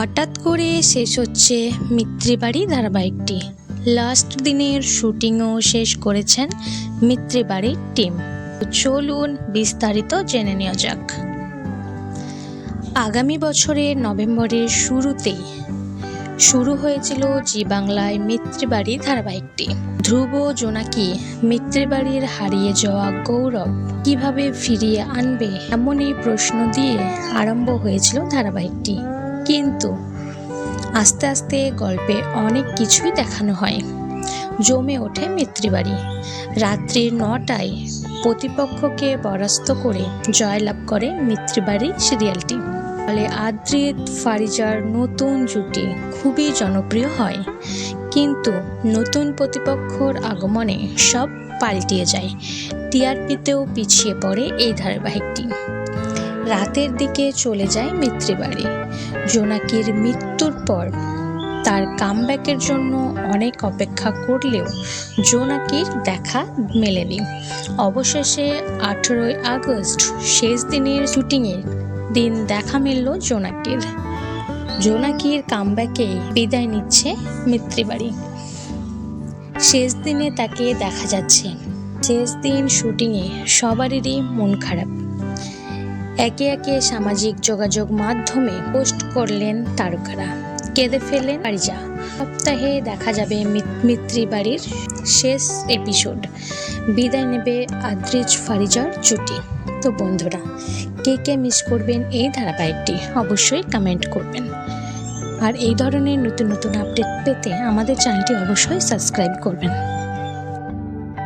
হঠাৎ করে শেষ হচ্ছে মিত্রিবাড়ি ধারাবাহিকটি। লাস্ট দিনের শুটিংও শেষ করেছেন মিত্রিবাড়ির টিম। চলুন বিস্তারিত জেনে নেওয়া যাক। আগামী বছরের নভেম্বরের শুরুতেই শুরু হয়েছিল জি বাংলায় মিত্রিবাড়ি ধারাবাহিকটি। ধ্রুব জোনাকি মিত্রিবাড়ির হারিয়ে যাওয়া গৌরব কীভাবে ফিরিয়ে আনবে এমনই প্রশ্ন দিয়ে আরম্ভ হয়েছিল ধারাবাহিকটি। কিন্তু আস্তে আস্তে গল্পে অনেক কিছুই দেখানো হয়। জমে ওঠে মিত্রিবাড়ি রাত্রির নটায় প্রতিপক্ষকে পরাস্ত করে জয়লাভ করে মিত্রিবাড়ি সিরিয়ালটি। ফলে আদ্রিত ফারিজার নতুন জুটি খুবই জনপ্রিয় হয়। কিন্তু নতুন প্রতিপক্ষর আগমনে সব পাল্টিয়ে যায়। টিআরপিতেও পিছিয়ে পড়ে এই ধারাবাহিকটি। রাতের দিকে চলে যায় মিত্রিবাড়ি জোনাকির মৃত্যুর পর তার কামব্যাকের জন্য অনেক অপেক্ষা করলেও জোনাকির দেখা মেলেনি। অবশেষে আঠেরোই আগস্ট শেষ দিনের শুটিংয়ের দিন দেখা মিলল জোনাকির। জোনাকির কামব্যাকে বিদায় নিচ্ছে মিত্রিবাড়ি শেষ দিনে তাকে দেখা যাচ্ছে। শেষ দিন শুটিংয়ে সবারই মন খারাপ। একে একে সামাজিক যোগাযোগ মাধ্যমে পোস্ট করলেন তারকারা। কেঁদে ফেললেন পারিজা। সপ্তাহে দেখা যাবে মিত- মিত্রি বাড়ির শেষ এপিসোড বিদায় নেবে আদ্রিজ ফারিজার জুটি। তো বন্ধুরা, কে কে মিস করবেন এই ধারাবাহিকটি অবশ্যই কমেন্ট করবেন। আর এই ধরনের নতুন নতুন আপডেট পেতে আমাদের চ্যানেলটি অবশ্যই সাবস্ক্রাইব করবেন।